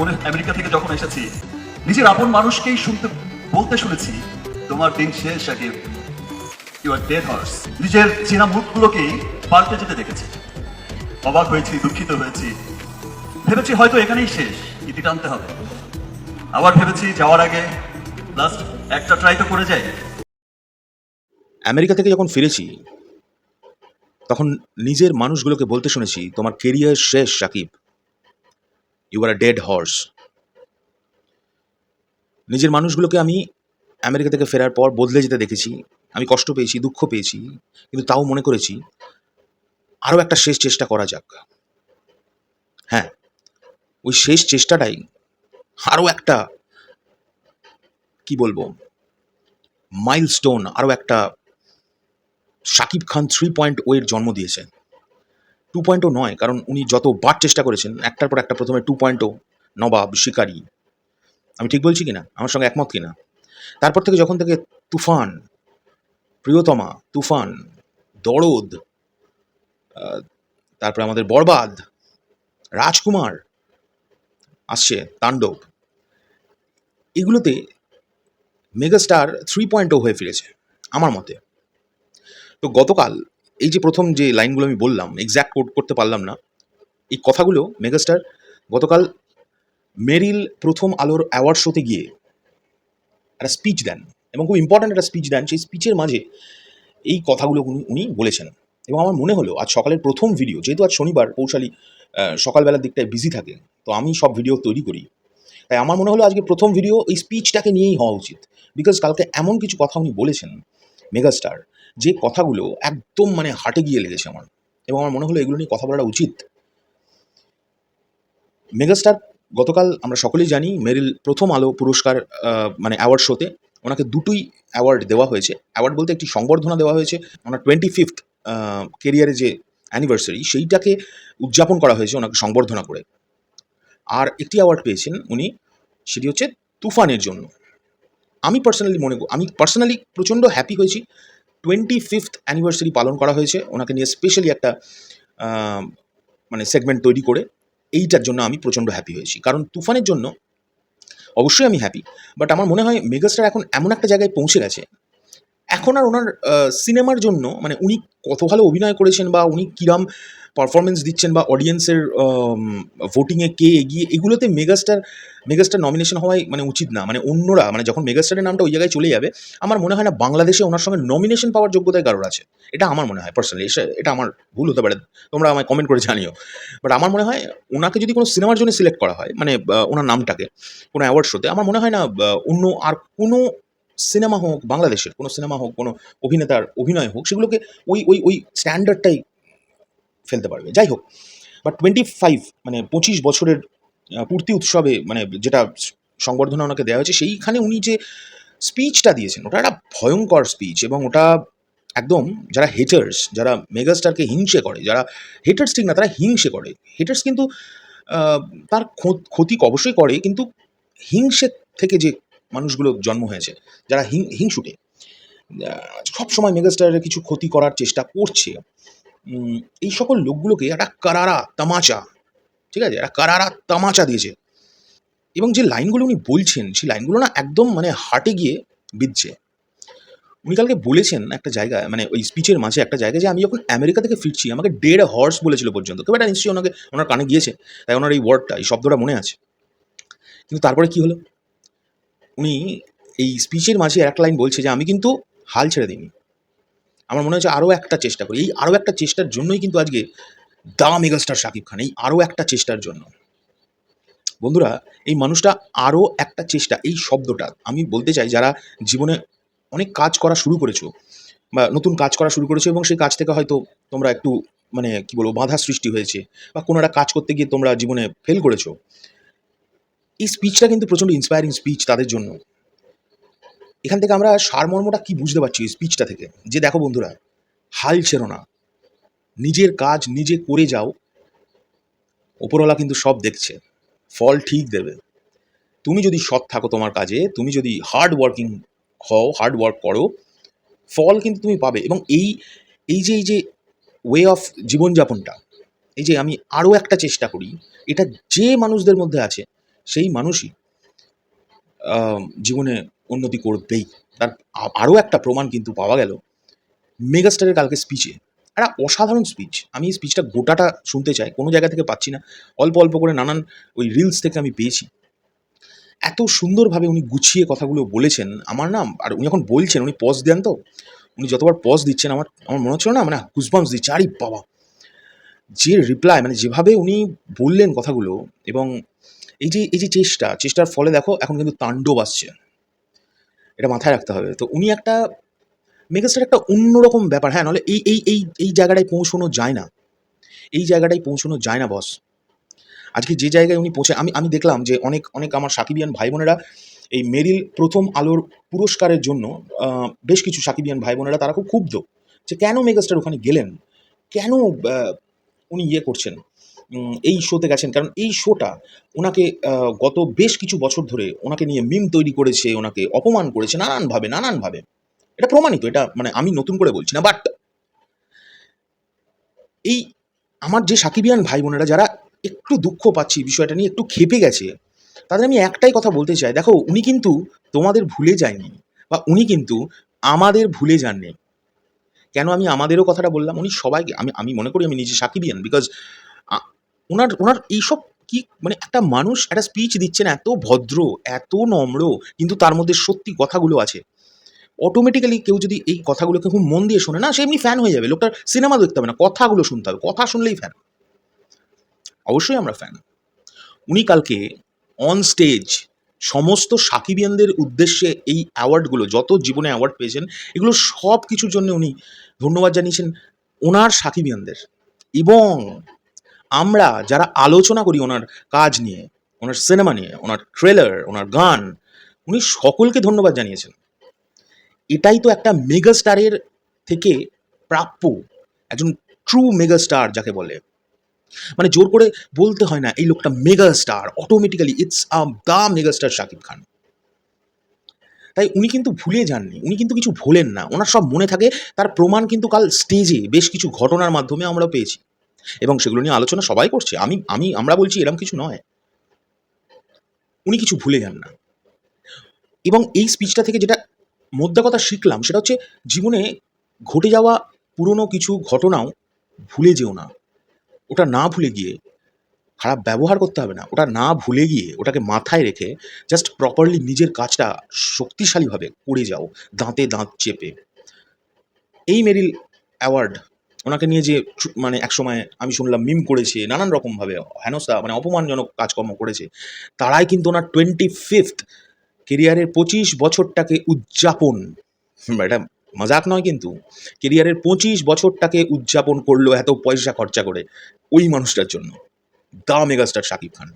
মনে আমেরিকা থেকে যখন এসেছি, নিজের আপন মানুষকেই শুনতে, বলতে শুনেছি, তোমার দিন শেষ Shakib you are dead horse নিজের চেনা মুখগুলোকেই পাল্টে যেতে দেখেছি। অবাক হয়েছি, দুঃখিত হয়েছি। ভেবেছি হয়তো এখানেই শেষ ইতি টানতে হবে। আবার ভেবেছি যাওয়ার আগে লাস্ট একটা ট্রাই তো করে যাই। আমেরিকা থেকে যখন ফিরেছি, তখন নিজের মানুষগুলোকে বলতে শুনেছি, তোমার কেরিয়ার শেষ, Shakib. You are a dead horse নিজের মানুষগুলোকে আমি আমেরিকা থেকে ফেরার পর বদলে যেতে দেখেছি। আমি কষ্ট পেয়েছি, দুঃখ পেয়েছি, কিন্তু তাও মনে করেছি আরও একটা শেষ চেষ্টা করা যাক। হ্যাঁ ওই শেষ চেষ্টাটাই আরও একটা, কি বলব মাইলস্টোন আরও একটা শাকিব খান থ্রি পয়েন্ট ওয়ের জন্ম দিয়েছেন টু পয়েন্টও নয় কারণ উনি যত বার চেষ্টা করেছেন, একটার পর একটা প্রথমে টু পয়েন্টও নবাব, শিকারি। আমি ঠিক বলছি কিনা? আমার সঙ্গে একমত কিনা? তারপর থেকে যখন থেকে তুফান, প্রিয়তমা, তুফান, দরদ তারপরে আমাদের বরবাদ, রাজকুমার আসছে, তাণ্ডব। এগুলোতে মেগাস্টার থ্রি পয়েন্টও হয়ে ফিরেছে, আমার মতে। তো গতকাল এই যে প্রথম যে লাইনগুলো আমি বললাম এক্স্যাক্ট কোট করতে পারলাম না, এই কথাগুলো মেগাস্টার গতকাল মেরিল প্রথম আলোর অ্যাওয়ার্ড শোতে গিয়ে একটা স্পিচ দেন এবং খুব ইম্পর্ট্যান্ট একটা স্পিচ দেন। সেই স্পিচের মাঝে এই কথাগুলো উনি বলেছেন। এবং আমার মনে হলো, আজ সকালের প্রথম ভিডিও যেহেতু আজ শনিবার, পৌশালী সকালবেলার দিকটায় বিজি থাকে, তো আমি সব ভিডিও তৈরি করি। তাই আমার মনে হলো আজকে প্রথম ভিডিও এই স্পিচটাকে নিয়েই হওয়া উচিত। বিকজ কালকে এমন কিছু কথা উনি বলেছেন, মেগাস্টার যে কথাগুলো একদম মানে হাটে গিয়ে লেগেছে আমার। এবং আমার মনে হলো এগুলো নিয়ে কথা বলাটা উচিত। মেগাস্টার গতকাল আমরা সকলেই জানি মেরিল প্রথম আলো পুরস্কার মানে অ্যাওয়ার্ড শোতে ওনাকে দুটোই অ্যাওয়ার্ড দেওয়া হয়েছে। অ্যাওয়ার্ড বলতে একটি সংবর্ধনা দেওয়া হয়েছে। ওনার টোয়েন্টি ফিফথ কেরিয়ারে যে অ্যানিভার্সারি সেইটাকে উদযাপন করা হয়েছে ওনাকে সংবর্ধনা করে। আর একটি অ্যাওয়ার্ড পেয়েছেন উনি, সেটি হচ্ছে তুফানের জন্য। আমি পার্সোনালি মনে আমি পার্সোনালি প্রচণ্ড হ্যাপি হয়েছি। টোয়েন্টি ফিফথ অ্যানিভার্সারি পালন করা হয়েছে। ওনাকে নিয়ে স্পেশালি একটা মানে সেগমেন্ট তৈরি করে এইটার জন্য আমি প্রচণ্ড হ্যাপি হয়েছি। কারণ তুফানের জন্য অবশ্যই আমি হ্যাপি বাট আমার মনে হয় মেগাস্টার এখন এমন একটা জায়গায় পৌঁছে গেছে। এখন আর ওনার সিনেমার জন্য মানে উনি কত ভালো অভিনয় করেছেন বা উনি কিরাম পারফরমেন্স দিচ্ছেন বা অডিয়েন্সের ভোটিংয়ে কে এগিয়ে, এগুলোতে মেগাস্টার মেগাস্টার নমিনেশন হওয়াই মানে উচিত না। মানে অন্যরা মানে যখন মেগাস্টারের নামটা ওই জায়গায় চলে যাবে, আমার মনে হয় না বাংলাদেশে ওনার সঙ্গে নমিনেশন পাওয়ার যোগ্যতায় কারোর আছে। এটা আমার মনে হয় পার্সোনালি এটা আমার ভুল হতে পারে, তোমরা আমায় কমেন্ট করে জানিও। বাট আমার মনে হয় ওনাকে যদি কোনো সিনেমার জন্য সিলেক্ট করা হয় মানে ওনার নামটাকে, কোনো অ্যাওয়ার্ড শোতে আমার মনে হয় না অন্য আর কোনো সিনেমা হোক, বাংলাদেশের কোনো সিনেমা হোক, কোনো অভিনেতার অভিনয় হোক, সেগুলোকে ওই ওই ওই স্ট্যান্ডার্ডটাই ফেলতে পারবে। যাই হোক বাট টোয়েন্টি ফাইভ মানে পঁচিশ বছরের পূর্তি উৎসবে মানে যেটা সংবর্ধনা ওনাকে দেওয়া হয়েছে, সেইখানে উনি যে স্পিচটা দিয়েছেন, ওটা একটা ভয়ঙ্কর স্পিচ এবং ওটা একদম যারা হেটার্স যারা মেগাস্টারকে হিংসে করে, যারা হেটার্স ঠিক না, তারা হিংসে করে। হেটার্স কিন্তু তার ক্ষতি অবশ্যই করে, কিন্তু হিংসে থেকে যে মানুষগুলো জন্ম হয়েছে, যারা হিং, হিংসুটে সব সময় মেগাস্টারের কিছু ক্ষতি করার চেষ্টা করছে। এই সকল লোকগুলোকে একটা কারারা তামাচা, ঠিক আছে? একটা কারারা তামাচা দিয়েছে। এবং যে লাইনগুলো উনি বলছেন, সেই লাইনগুলো না একদম মানে হাটে গিয়ে বিধছে। উনি কালকে বলেছেন একটা জায়গায় মানে ওই স্পিচের মাঝে একটা জায়গায় যে আমি যখন আমেরিকা থেকে ফিরছি, আমাকে ডেড হর্স বলেছিল পর্যন্ত। কেউ এটা নিশ্চয়ই ওনাকে, ওনার কানে গিয়েছে, তাই ওনার এই ওয়ার্ডটা এই শব্দটা মনে আছে। কিন্তু তারপরে কি হলো? উনি এই স্পিচের মাঝে একটা লাইন বলছে যে, আমি কিন্তু হাল ছেড়ে দিইনি। আমার মনে হচ্ছে আরও একটা চেষ্টা করি। এই আরও একটা চেষ্টার জন্যই কিন্তু আজকে দা মেগাস্টার শাকিব খান, এই আরও একটা চেষ্টার জন্য। বন্ধুরা, এই মানুষটা আরও একটা চেষ্টা, এই শব্দটা। আমি বলতে চাই, যারা জীবনে অনেক কাজ করা শুরু করেছ বা নতুন কাজ করা শুরু করেছ এবং সেই কাজ থেকে হয়তো তোমরা একটু মানে কি বলব, বাধা সৃষ্টি হয়েছে বা কোনো একটা কাজ করতে গিয়ে তোমরা জীবনে ফেল করেছ, এই স্পিচটা কিন্তু প্রচণ্ড ইন্সপায়ারিং স্পিচ তাদের জন্য। এখান থেকে আমরা সারমর্মটা কি বুঝতে পারছি স্পিচটা থেকে? যে দেখো বন্ধুরা, হাল ছেড়ো না। নিজের কাজ নিজে করে যাও। ওপরওয়ালা কিন্তু সব দেখছে। ফল ঠিক দেবে। তুমি যদি সৎ থাকো তোমার কাজে, তুমি যদি হার্ড ওয়ার্কিং হও হার্ড ওয়ার্ক করো, ফল কিন্তু তুমি পাবে। এবং এই এই যে এই যে ওয়ে অফ জীবনযাপনটা, এই যে আমি আরও একটা চেষ্টা করি, এটা যে মানুষদের মধ্যে আছে, সেই মানুষই জীবনে উন্নতি করবেই। তার আরও একটা প্রমাণ কিন্তু পাওয়া গেল মেগাস্টারের কালকে স্পিচে একটা অসাধারণ স্পিচ আমি এই স্পিচটা গোটাটা শুনতে চাই, কোনো জায়গা থেকে পাচ্ছি না। অল্প অল্প করে নানান ওই রিলস থেকে আমি পেয়েছি। এত সুন্দরভাবে উনি গুছিয়ে কথাগুলো বলেছেন। আমার নাম আর উনি এখন বলছেন, উনি পজ দেন তো। উনি যতবার পজ দিচ্ছেন, আমার আমার মনে হচ্ছিল না মানে গুজবাম্স দিচ্ছে। আরে বাবা! যে রিপ্লাই মানে যেভাবে উনি বললেন কথাগুলো, এবং এই যে এই যে চেষ্টা, চেষ্টার ফলে দেখো, এখন কিন্তু তাণ্ডব আসছে। এটা মাথায় রাখতে হবে। তো উনি একটা মেগাস্টার একটা অন্যরকম ব্যাপার। হ্যাঁ নাহলে এই এই এই এই জায়গাটায় পৌঁছানো যায় না। এই জায়গাটায় পৌঁছানো যায় না বস আজকে যে জায়গায় উনি পৌঁছে, আমি আমি দেখলাম যে অনেক অনেক আমার সাকিবিয়ান ভাই বোনেরা এই মেরিল প্রথম আলোর পুরস্কারের জন্য বেশ কিছু সাকিবিয়ান ভাই বোনেরা তারা খুব ক্ষুব্ধ যে কেন মেগাস্টার ওখানে গেলেন? কেন উনি ইয়ে করছেন? এই শোতে গেছেন। কারণ এই শোটা ওনাকে গত বেশ কিছু বছর ধরে ওনাকে নিয়ে মিম তৈরি করেছে, ওনাকে অপমান করেছে নানানভাবে নানানভাবে। এটা প্রমাণিত, এটা মানে আমি নতুন করে বলছি না বাট এই আমার যে সাকিবিয়ান ভাই বোনেরা, যারা একটু দুঃখ পাচ্ছি বিষয়টা নিয়ে, একটু খেপে গেছে, তাদের আমি একটাই কথা বলতে চাই। দেখো, উনি কিন্তু তোমাদের ভুলে যায়নি, বা উনি কিন্তু আমাদের ভুলে যাননি। কেন আমি আমাদেরও কথাটা বললাম? উনি সবাইকে, আমি আমি মনে করি আমি নিজে সাকিবিয়ান বিকজ ওনার ওনার এইসব কি মানে একটা মানুষ একটা স্পিচ দিচ্ছেন এত ভদ্র, এত নম্র, কিন্তু তার মধ্যে সত্যি কথাগুলো আছে। অটোমেটিক্যালি কেউ যদি এই কথাগুলোকে খুব মন দিয়ে শোনে, না, সে এমনি ফ্যান হয়ে যাবে লোকটার সিনেমা দেখতে হবে না, কথাগুলো শুনতে হবে, কথা শুনলেই ফ্যান অবশ্যই আমরা ফ্যান উনি কালকে অন স্টেজ সমস্ত সাকিবিয়ানদের উদ্দেশ্যে এই অ্যাওয়ার্ডগুলো যত জীবনে অ্যাওয়ার্ড পেয়েছেন, এগুলো সব কিছুর জন্য উনি ধন্যবাদ জানিয়েছেন ওনার সাকিবিয়ানদের। এবং আমরা যারা আলোচনা করি ওনার কাজ নিয়ে, ওনার সিনেমা নিয়ে, ওনার ট্রেলার ওনার গান, উনি সকলকে ধন্যবাদ জানিয়েছেন। এটাই তো একটা মেগাস্টারের থেকে প্রাপ্য একজন ট্রু মেগাস্টার যাকে বলে। মানে জোর করে বলতে হয় না, এই লোকটা mega star automatically it's a the megastar Shakib Khan. তাই উনি কিন্তু ভুলে যাননি, উনি কিন্তু কিছু ভোলেন না, ওনার সব মনে থাকে, তার প্রমাণ কিন্তু কাল স্টেজে বেশ কিছু ঘটনার মাধ্যমে আমরা পেয়েছি। এবং সেগুলো নিয়ে আলোচনা সবাই করছে। আমি আমি, আমরা বলছি এরকম কিছু নয়। উনি কিছু ভুলে যান না। এবং এই স্পিচটা থেকে যেটা মোদ্দা কথা শিখলাম, সেটা হচ্ছে জীবনে ঘটে যাওয়া পুরনো কিছু ঘটনাও ভুলে যেও না। ওটা না ভুলে গিয়ে খারাপ ব্যবহার করতে হবে না। ওটা না ভুলে গিয়ে ওটাকে মাথায় রেখে জাস্ট প্রপারলি নিজের কাজটা শক্তিশালীভাবে করে যাও, দাঁতে দাঁত চেপে। এই মেরিল অ্যাওয়ার্ড ওনাকে নিয়ে যে মানে একসময় আমি শুনলাম মিম করেছে, নানান রকমভাবে, হেনস্থা মানে অপমানজনক কাজকর্ম করেছে। তারাই কিন্তু ওনার টোয়েন্টি ফিফথ কেরিয়ারের পঁচিশ বছরটাকে উদযাপন। এটা মজাক নয় কিন্তু। কেরিয়ারের পঁচিশ বছরটাকে উদযাপন করল এত পয়সা খরচা করে ওই মানুষটার জন্য। The megastar Shakib Khan.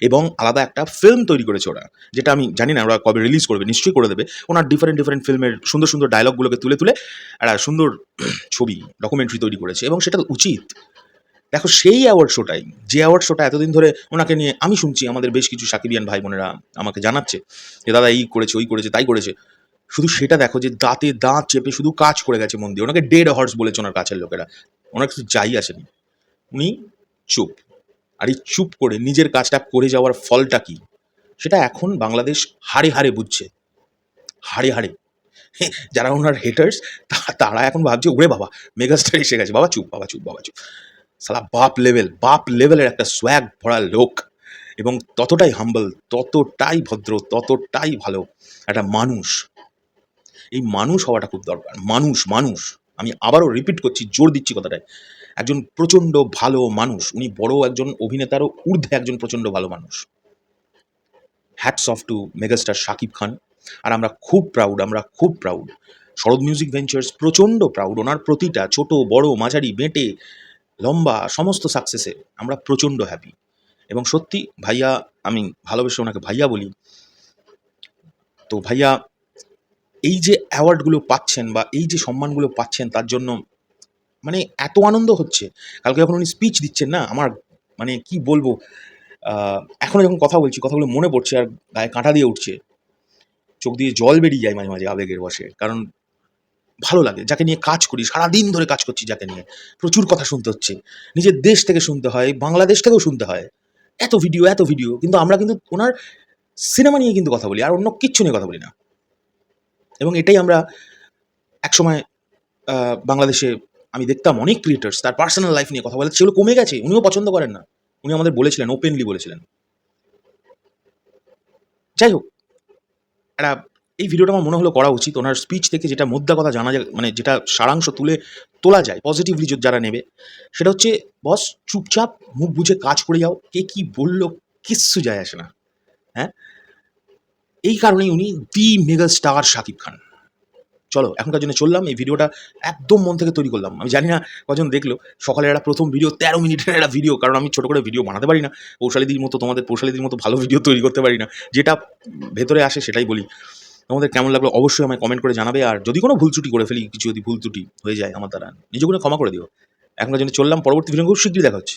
এবং আলাদা একটা ফিল্ম তৈরি করেছে ওরা, যেটা আমি জানি না ওরা কবে রিলিজ করবে, নিশ্চয়ই করে দেবে। ওনার ডিফারেন্ট ডিফারেন্ট ফিল্মের সুন্দর সুন্দর ডায়লগগুলোকে তুলে তুলে একটা সুন্দর ছবি ডকুমেন্টারি তৈরি করেছে এবং সেটা উচিত। দেখো, সেই অ্যাওয়ার্ড শোটাই যে অ্যাওয়ার্ড শোটা এতদিন ধরে ওনাকে নিয়ে আমি শুনছি, আমাদের বেশ কিছু সাকিবিয়ান ভাই বোনেরা আমাকে জানাচ্ছে যে, দাদা, এই করেছে, ওই করেছে, তাই করেছে। শুধু সেটা দেখো যে, দাঁতে দাঁত চেপে শুধু কাজ করে গেছে মন দিয়ে। ওনাকে ডেড হর্স বলেছে ওনার কাছের লোকেরা। ওনার কিছু যাই আসেনি। উনি চুপ। আর এই চুপ করে নিজের কাজটা করে যাওয়ার ফলটা কি? সেটা এখন বাংলাদেশ হাড়ে হাড়ে বুঝছে। হাড়ে হাড়ে। যারা ওনার হেটার্স তারা এখন ভাবছে, ওরে বাবা মেগাস্টার এসে গেছে। বাবা চুপ বাবা চুপ বাবা চুপ। সালা বাপ লেভেল বাপ লেভেলের একটা সোয়াগ ভরা লোক। এবং ততটাই হাম্বল ততটাই ভদ্র, ততটাই ভালো একটা মানুষ। এই মানুষ হওয়াটা খুব দরকার। মানুষ মানুষ। আমি আবারও রিপিট করছি, জোর দিচ্ছি কথাটায়। একজন প্রচণ্ড ভালো মানুষ, উনি বড় একজন অভিনেতারও ঊর্ধ্বে একজন প্রচণ্ড ভালো মানুষ। Hats off to megastar Shakib Khan আর আমরা খুব প্রাউড আমরা খুব প্রাউড শরৎ মিউজিক ভেঞ্চার্স প্রচণ্ড প্রাউড ওনার প্রতিটা ছোট, বড়, মাঝারি, বেঁটে, লম্বা, সমস্ত সাকসেসে আমরা প্রচণ্ড হ্যাপি এবং সত্যি ভাইয়া, আমি ভালোবেসে ওনাকে ভাইয়া বলি, তো ভাইয়া, এই যে অ্যাওয়ার্ডগুলো পাচ্ছেন বা এই যে সম্মানগুলো পাচ্ছেন, তার জন্য মানে এত আনন্দ হচ্ছে। কালকে যখন উনি স্পিচ দিচ্ছেন না, আমার মানে কি বলব এখনও যখন কথা বলছি, কথাগুলো মনে পড়ছে আর গায়ে কাঁটা দিয়ে উঠছে। চোখ দিয়ে জল বেরিয়ে যায় মাঝে মাঝে আবেগের বসে, কারণ ভালো লাগে। যাকে নিয়ে কাজ করি, সারাদিন ধরে কাজ করছি যাকে নিয়ে। প্রচুর কথা শুনতে হচ্ছে। নিজের দেশ থেকে শুনতে হয়, বাংলাদেশ থেকেও শুনতে হয়। এত ভিডিও এত ভিডিও কিন্তু আমরা কিন্তু ওনার সিনেমা নিয়ে কিন্তু কথা বলি, আর অন্য কিচ্ছু নিয়ে কথা বলি না। এবং এটাই আমরা একসময় বাংলাদেশে আমি দেখতাম অনেক ক্রিয়েটার্স তার পার্সোনাল লাইফ নিয়ে কথা বলে, সেগুলো কমে গেছে, উনিও পছন্দ করেন না। উনি আমাদের বলেছিলেন ওপেনলি বলেছিলেন। যাই হোক, একটা, এই ভিডিওটা আমার মনে হলো করা উচিত। ওনার স্পিচ থেকে যেটা মুদ্রা কথা জানা যায় মানে যেটা সারাংশ তুলে তোলা যায় পজিটিভলি যারা নেবে, সেটা হচ্ছে, বস, চুপচাপ মুখ বুঝে কাজ করে যাও, কে কি বলল, কিচ্ছু যায় আসে না। হ্যাঁ? এই কারণেই উনি the mega star Shakib Khan. চলো, এখনকার জন্য চললাম, এই ভিডিওটা একদম মন থেকে তৈরি করলাম। আমি জানি না কজন দেখল সকালে একটা প্রথম ভিডিও, তেরো মিনিটের একটা ভিডিও, কারণ আমি ছোটো করে ভিডিও বানাতে পারি না। পৌশালিদির মতো, তোমাদের পৌশালিদির মতো ভালো ভিডিও তৈরি করতে পারি না। যেটা ভেতরে আসে সেটাই বলি। তোমাদের কেমন লাগল অবশ্যই আমায় কমেন্ট করে জানাবে, আর যদি কোনো ভুল ত্রুটি করে ফেলি, কিছু যদি ভুল ত্রুটি হয়ে যায় আমার দ্বারা নিজে করে ক্ষমা করে দিও। এখনকার জন্য চললাম, পরবর্তী ভিডিও খুব শীঘ্রই দেখা হচ্ছে।